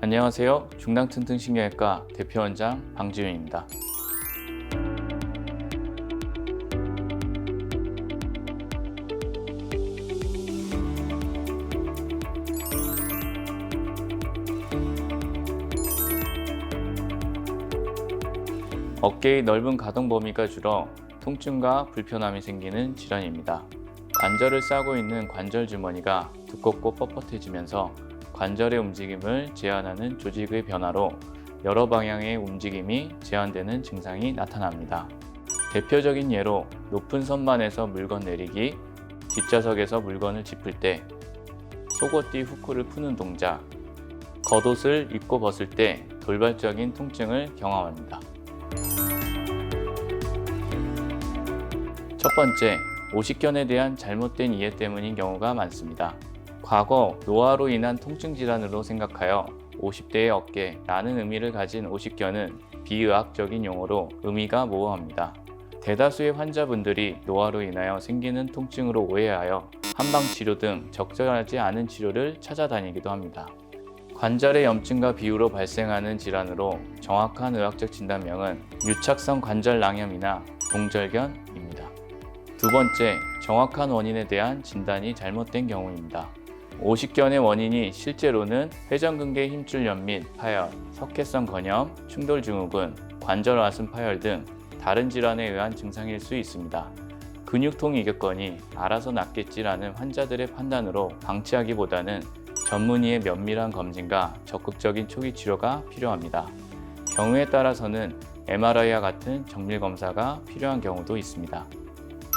안녕하세요. 중랑튼튼신경외과 대표원장 방지윤입니다. 어깨의 넓은 가동 범위가 줄어 통증과 불편함이 생기는 질환입니다. 관절을 싸고 있는 관절 주머니가 두껍고 뻣뻣해지면서 관절의 움직임을 제한하는 조직의 변화로 여러 방향의 움직임이 제한되는 증상이 나타납니다. 대표적인 예로 높은 선반에서 물건 내리기, 뒷좌석에서 물건을 짚을 때, 속옷뒤 후크를 푸는 동작, 겉옷을 입고 벗을 때 돌발적인 통증을 경험합니다. 첫 번째, 오십견에 대한 잘못된 이해 때문인 경우가 많습니다. 과거 노화로 인한 통증 질환으로 생각하여 50대의 어깨라는 의미를 가진 오십견은 비의학적인 용어로 의미가 모호합니다. 대다수의 환자분들이 노화로 인하여 생기는 통증으로 오해하여 한방 치료 등 적절하지 않은 치료를 찾아다니기도 합니다. 관절의 염증과 비후로 발생하는 질환으로 정확한 의학적 진단명은 유착성 관절 낭염이나 동절견입니다. 두 번째, 정확한 원인에 대한 진단이 잘못된 경우입니다. 오십견의 원인이 실제로는 회전근개 힘줄 연민, 파열, 석회성 건염, 충돌 증후군, 관절 와슴 파열 등 다른 질환에 의한 증상일 수 있습니다. 근육통이 이겼거니 알아서 낫겠지라는 환자들의 판단으로 방치하기보다는 전문의의 면밀한 검진과 적극적인 초기 치료가 필요합니다. 경우에 따라서는 MRI와 같은 정밀 검사가 필요한 경우도 있습니다.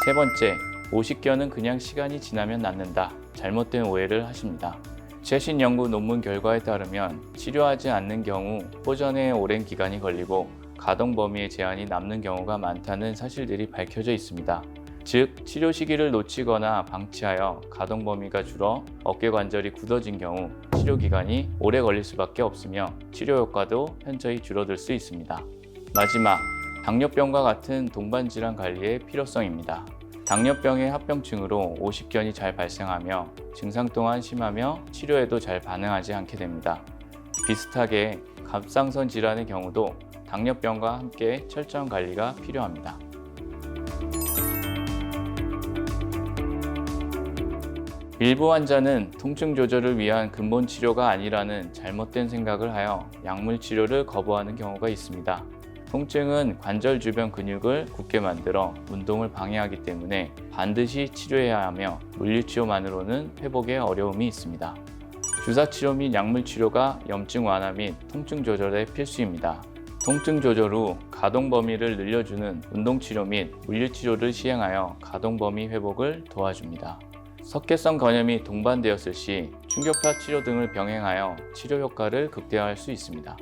세 번째, 오십견은 그냥 시간이 지나면 낫는다. 잘못된 오해를 하십니다. 최신 연구 논문 결과에 따르면 치료하지 않는 경우 호전에 오랜 기간이 걸리고 가동 범위의 제한이 남는 경우가 많다는 사실들이 밝혀져 있습니다. 즉, 치료 시기를 놓치거나 방치하여 가동 범위가 줄어 어깨 관절이 굳어진 경우 치료 기간이 오래 걸릴 수밖에 없으며 치료 효과도 현저히 줄어들 수 있습니다. 마지막, 당뇨병과 같은 동반 질환 관리의 필요성입니다. 당뇨병의 합병증으로 오십견이 잘 발생하며 증상 또한 심하며 치료에도 잘 반응하지 않게 됩니다. 비슷하게 갑상선 질환의 경우도 당뇨병과 함께 철저한 관리가 필요합니다. 일부 환자는 통증 조절을 위한 근본 치료가 아니라는 잘못된 생각을 하여 약물 치료를 거부하는 경우가 있습니다. 통증은 관절 주변 근육을 굳게 만들어 운동을 방해하기 때문에 반드시 치료해야 하며 물리치료만으로는 회복에 어려움이 있습니다. 주사치료 및 약물 치료가 염증 완화 및 통증 조절에 필수입니다. 통증 조절 후 가동 범위를 늘려주는 운동 치료 및 물리치료를 시행하여 가동 범위 회복을 도와줍니다. 석회성 건염이 동반되었을 시 충격파 치료 등을 병행하여 치료 효과를 극대화할 수 있습니다.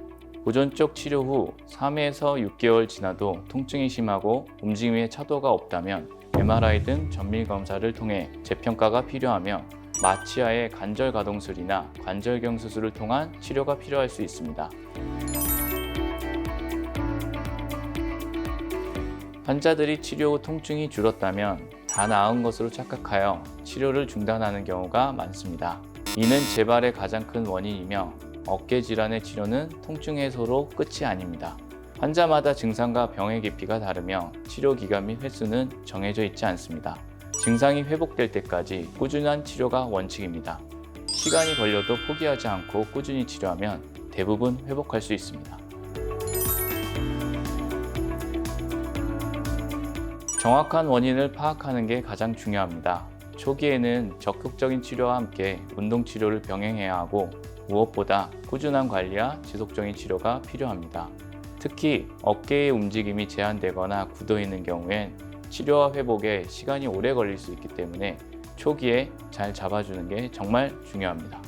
보존적 치료 후 3에서 6개월 지나도 통증이 심하고 움직임의 차도가 없다면 MRI 등 전밀 검사를 통해 재평가가 필요하며 마취하의 관절 가동술이나 관절경 수술을 통한 치료가 필요할 수 있습니다. 환자들이 치료 후 통증이 줄었다면 다 나은 것으로 착각하여 치료를 중단하는 경우가 많습니다. 이는 재발의 가장 큰 원인이며 어깨 질환의 치료는 통증 해소로 끝이 아닙니다. 환자마다 증상과 병의 깊이가 다르며 치료 기간 및 횟수는 정해져 있지 않습니다. 증상이 회복될 때까지 꾸준한 치료가 원칙입니다. 시간이 걸려도 포기하지 않고 꾸준히 치료하면 대부분 회복할 수 있습니다. 정확한 원인을 파악하는 게 가장 중요합니다. 초기에는 적극적인 치료와 함께 운동 치료를 병행해야 하고 무엇보다 꾸준한 관리와 지속적인 치료가 필요합니다. 특히 어깨의 움직임이 제한되거나 굳어 있는 경우엔 치료와 회복에 시간이 오래 걸릴 수 있기 때문에 초기에 잘 잡아주는 게 정말 중요합니다.